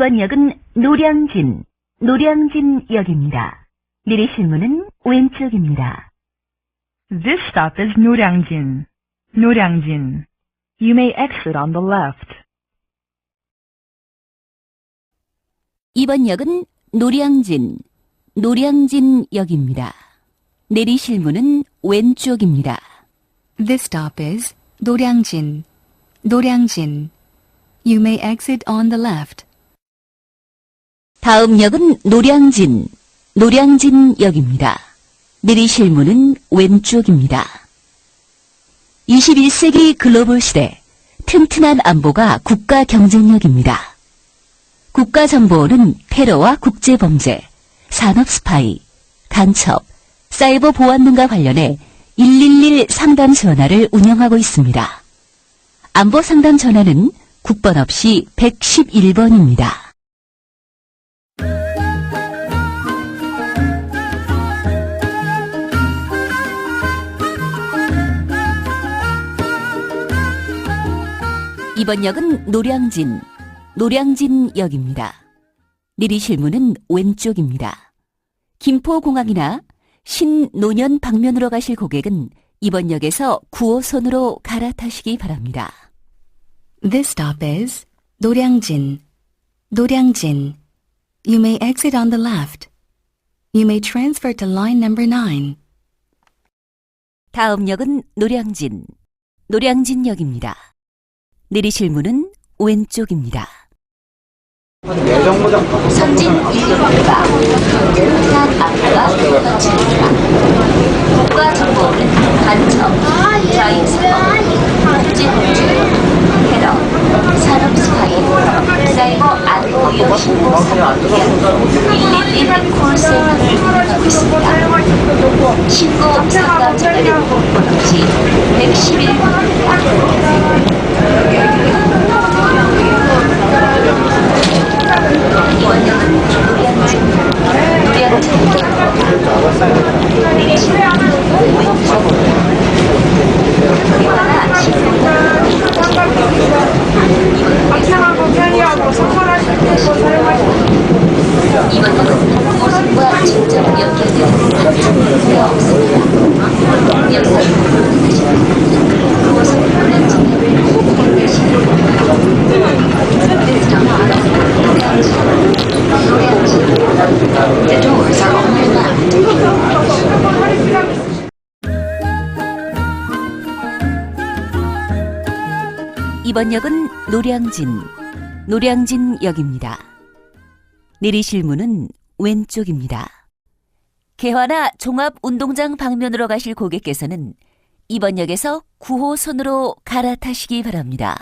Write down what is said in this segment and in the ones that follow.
이번 역은 노량진, 노량진역입니다. 내리실 문은 왼쪽입니다. This stop is Noryang-jin. Noryang-jin. You may exit on the left. 이번 역은 노량진, 노량진역입니다. 내리실 문은 왼쪽입니다. This stop is Noryangjin. Noryangjin. You may exit on the left. 다음 역은 노량진, 노량진역입니다. 내리실 문은 왼쪽입니다. 21세기 글로벌 시대, 튼튼한 안보가 국가 경쟁력입니다. 국가정보원은 테러와 국제범죄, 산업 스파이, 간첩, 사이버 보안 등과 관련해 111 상담 전화를 운영하고 있습니다. 안보 상담 전화는 국번 없이 111번입니다. 이번 역은 노량진, 노량진역입니다. 내리실 문은 왼쪽입니다. 김포공항이나 신노년 방면으로 가실 고객은 이번 역에서 9호선으로 갈아타시기 바랍니다. This stop is Noryangjin. Noryangjin. You may exit on the left. You may transfer to line number 9. 다음 역은 노량진, 노량진역입니다. 내리실 문은 왼쪽입니다. 선진 인력과 튼튼한 안보가 펼칩니다. 국가 정보원은 간첩, 자인사업, 국제 범죄, 테러, 산업 스파이, 사이버 안보 여신고 사업 등111 콜센터를 운영하고 있습니다. 신고 상담 전화는 번 없이 111번입니다. 이번 이번 역은 노량진, 노량진역입니다. 내리실 문은 왼쪽입니다. 개화나 종합운동장 방면으로 가실 고객께서는 이번 역에서 9호선으로 갈아타시기 바랍니다.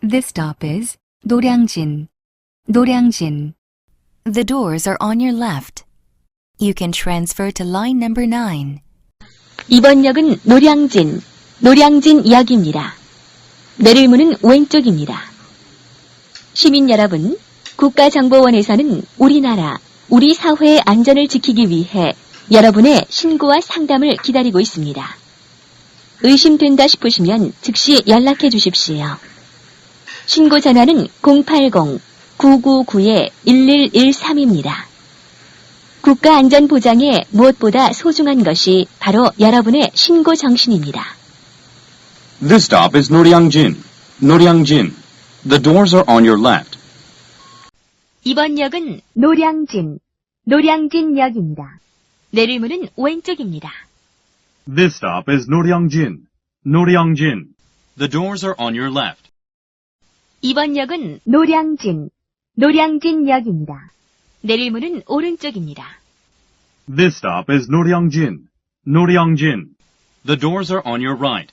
This stop is Noryangjin. Noryangjin. The doors are on your left. You can transfer to line number 9. 이번 역은 노량진, 노량진역입니다. 내릴 문은 왼쪽입니다. 시민 여러분, 국가정보원에서는 우리나라, 우리 사회의 안전을 지키기 위해 여러분의 신고와 상담을 기다리고 있습니다. 의심된다 싶으시면 즉시 연락해 주십시오. 신고 전화는 080-999-1113입니다. 국가안전보장에 무엇보다 소중한 것이 바로 여러분의 신고 정신입니다. This stop is Noryangjin. Noryangjin. The doors are on your left. 이번 역은 노량진, 노량진역입니다. 내릴 문은 왼쪽입니다. This stop is Noryangjin. Noryangjin. The doors are on your left. 이번 역은 노량진, 노량진역입니다. 내릴 문은 오른쪽입니다. This stop is Noryangjin. Noryangjin. The doors are on your right.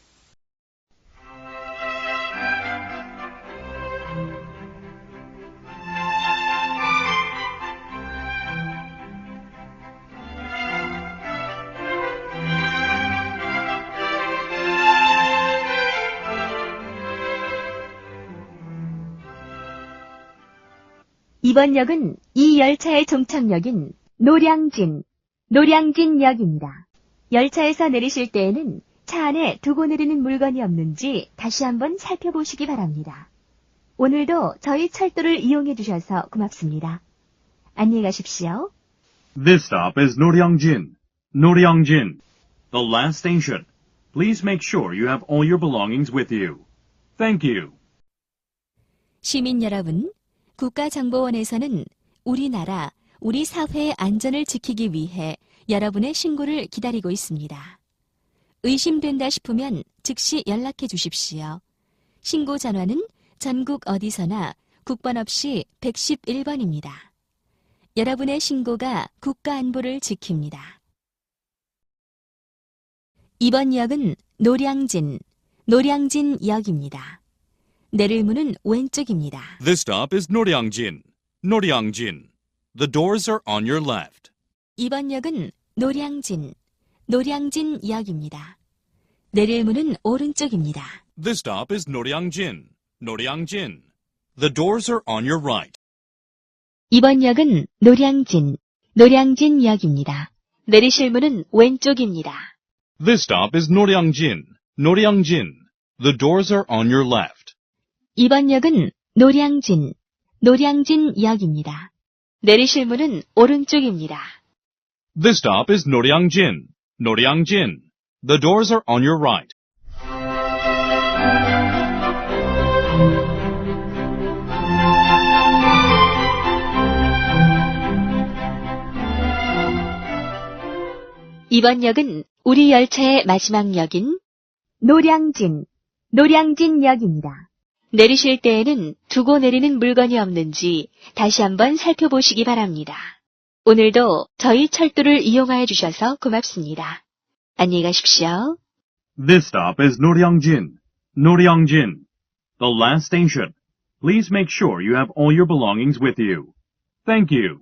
이번 역은 이 열차의 종착역인 노량진, 노량진역입니다. 열차에서 내리실 때에는 차 안에 두고 내리는 물건이 없는지 다시 한번 살펴보시기 바랍니다. 오늘도 저희 철도를 이용해 주셔서 고맙습니다. 안녕히 가십시오. This stop is Noryangjin. Noryangjin. The last station. Please make sure you have all your belongings with you. Thank you. 시민 여러분, 국가정보원에서는 우리나라, 우리 사회의 안전을 지키기 위해 여러분의 신고를 기다리고 있습니다. 의심된다 싶으면 즉시 연락해 주십시오. 신고 전화는 전국 어디서나 국번 없이 111번입니다. 여러분의 신고가 국가 안보를 지킵니다. 이번 역은 노량진, 노량진역입니다. 내릴 문은 왼쪽입니다. This stop is Noryangjin. Noryangjin. The doors are on your left. 이번 역은 노량진, 노량진 역입니다. 내릴 문은 오른쪽입니다. This stop is Noryangjin. Noryangjin. The doors are on your right. 이번 역은 노량진, 노량진 역입니다. 내리실 문은 왼쪽입니다. This stop is Noryangjin. Noryangjin. The doors are on your left. 이번 역은 노량진, 노량진역입니다. 내리실 문은 오른쪽입니다. This stop is Noryangjin. Noryangjin. The doors are on your right. 이번 역은 우리 열차의 마지막 역인 노량진, 노량진역입니다. 내리실 때에는 두고 내리는 물건이 없는지 다시 한번 살펴보시기 바랍니다. 오늘도 저희 철도를 이용하여 주셔서 고맙습니다. 안녕히 가십시오. This stop is Noryangjin. Noryangjin. The last station. Please make sure you have all your belongings with you. Thank you.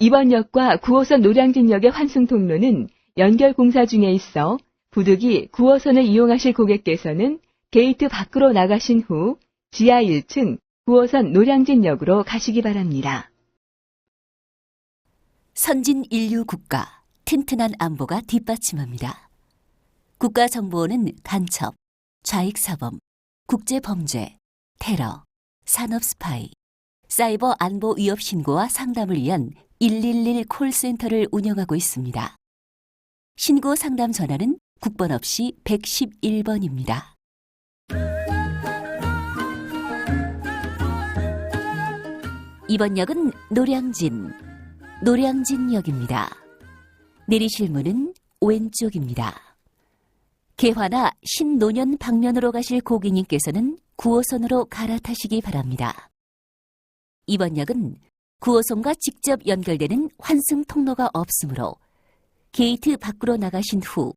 이번 역과 9호선 노량진역의 환승 통로는 연결 공사 중에 있어 부득이 9호선을 이용하실 고객께서는 게이트 밖으로 나가신 후 지하 1층 9호선 노량진역으로 가시기 바랍니다. 선진 인류 국가, 튼튼한 안보가 뒷받침합니다. 국가정보원은 간첩, 좌익사범, 국제범죄, 테러, 산업 스파이, 사이버 안보 위협 신고와 상담을 위한 111 콜센터를 운영하고 있습니다. 신고 상담 전화는 국번 없이 111번입니다. 이번 역은 노량진, 노량진역입니다. 내리실 문은 왼쪽입니다. 개화나 신노년 방면으로 가실 고객님께서는 9호선으로 갈아타시기 바랍니다. 이번 역은 9호선과 직접 연결되는 환승 통로가 없으므로 게이트 밖으로 나가신 후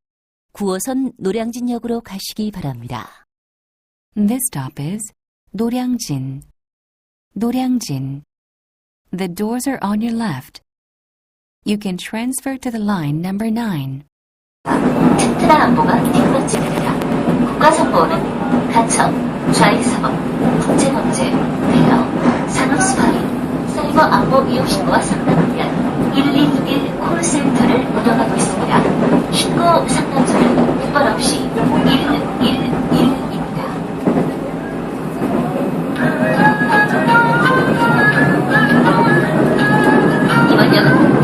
9호선 노량진역으로 가시기 바랍니다. This stop is 노량진, 노량진. The doors are on your left. You can transfer to the line number 9. 튼튼한 안보가 뒷받침입니다. 국가정보원은 간첩, 좌익사범, 국제범죄, 테러, 산업 스파이, 사이버 안보 위협 신고와 상담을 위한 111 콜센터를 운영하고 있습니다. 신고 상담소는 국번 없이 111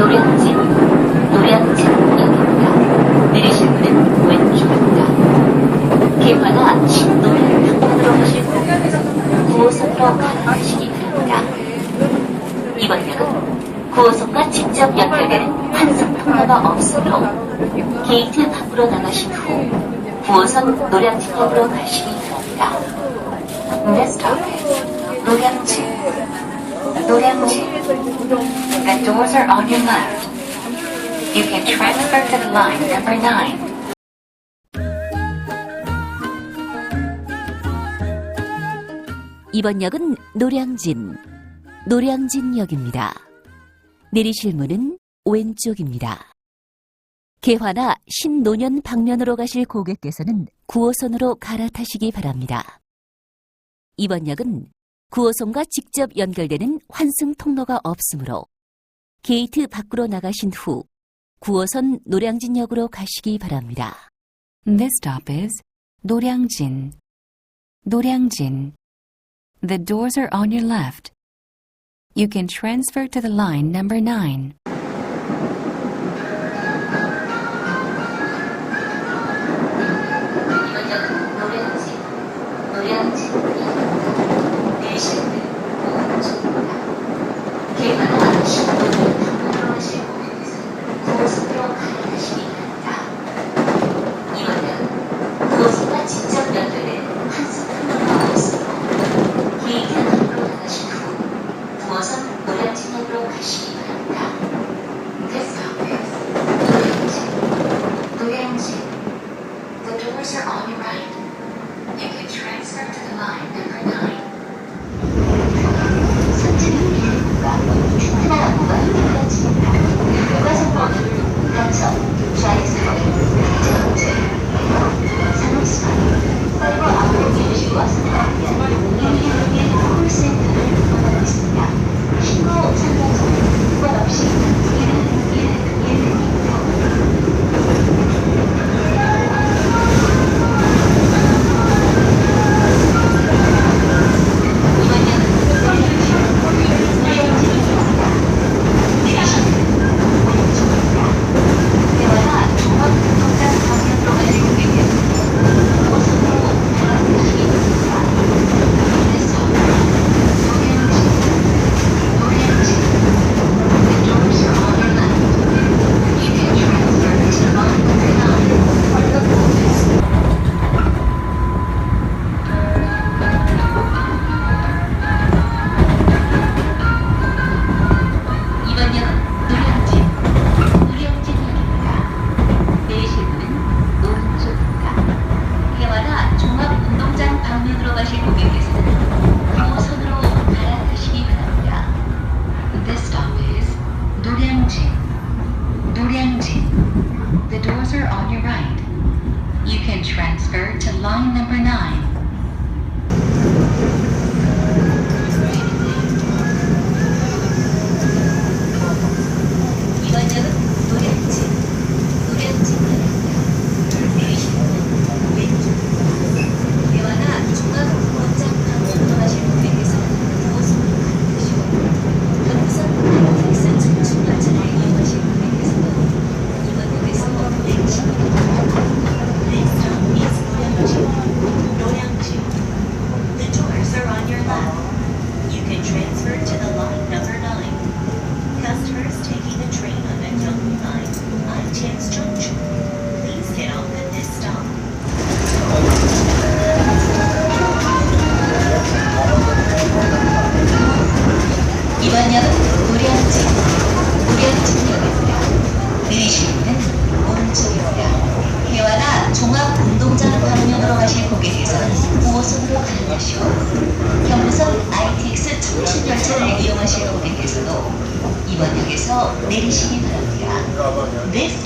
노량진, 9호선으로 갈아타시기 바랍니다. 이번 역은 9호선과 직접 연결되는 환승 통로가 없으므로 게이트 밖으로 나가신 후 9호선 노량진역으로 가시기 바랍니다. This stop is 노량진, The doors are on your left. You can transfer to the line number 9. 이번 역은 노량진, 노량진역입니다. 내리실 문은 왼쪽입니다. 개화나 신노년 방면으로 가실 고객께서는 9호선으로 갈아타시기 바랍니다. 이번 역은 구호선과 직접 연결되는 환승 통로가 없으므로 게이트 밖으로 나가신 후 9호선 노량진역으로 가시기 바랍니다. This stop is 노량진. 노량진. The doors are on your left. You can transfer to the line number 9.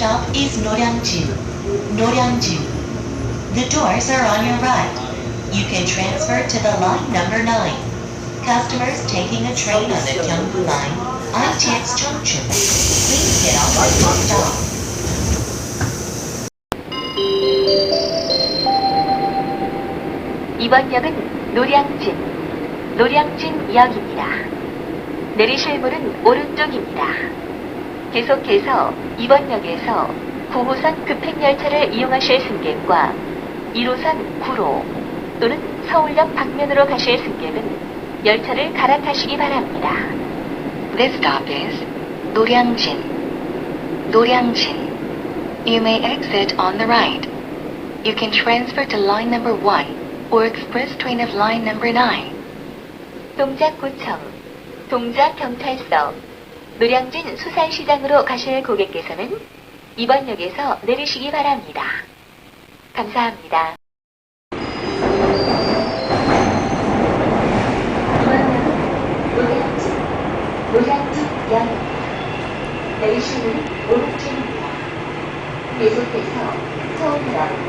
stop is Noryangjin. Noryangjin. The doors are on your right. You can transfer to the line number 9. Customers taking a train on the Gyeongbu line, ITX Junction. Please get off at this stop. 이번 역은 노량진, 노량진 역입니다. 내리실 문은 오른쪽입니다. 계속해서 2번역에서 9호선 급행열차를 이용하실 승객과 1호선 9로 또는 서울역 방면으로 가실 승객은 열차를 갈아타시기 바랍니다. This stop is 노량진. 노량진. You may exit on the right. You can transfer to line number 1 or express train of line number 9. 동작구청, 동작경찰서, 노량진 수산시장으로 가실 고객께서는 2번역에서 내리시기 바랍니다. 감사합니다. 내리시는 오른쪽입니다. 계속해서 서울역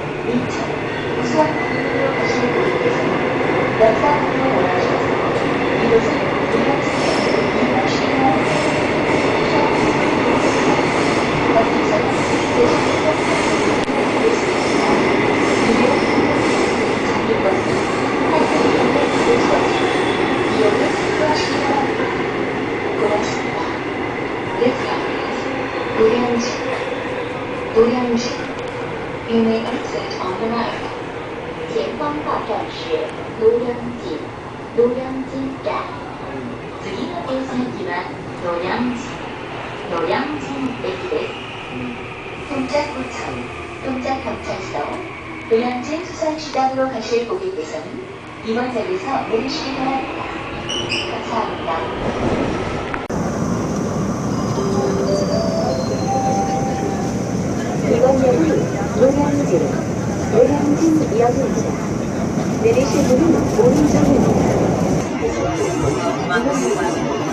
분기만 노량진, 노량진駅です. 동작구청, 동작경찰서, 노량진 수산시장으로 가실 고객께서는 이번역에서 내리시기 바랍니다. 감사합니다. 노량진, 노량진 역입니다. 내리실 분은 오른쪽입니다.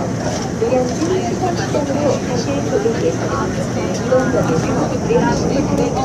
です。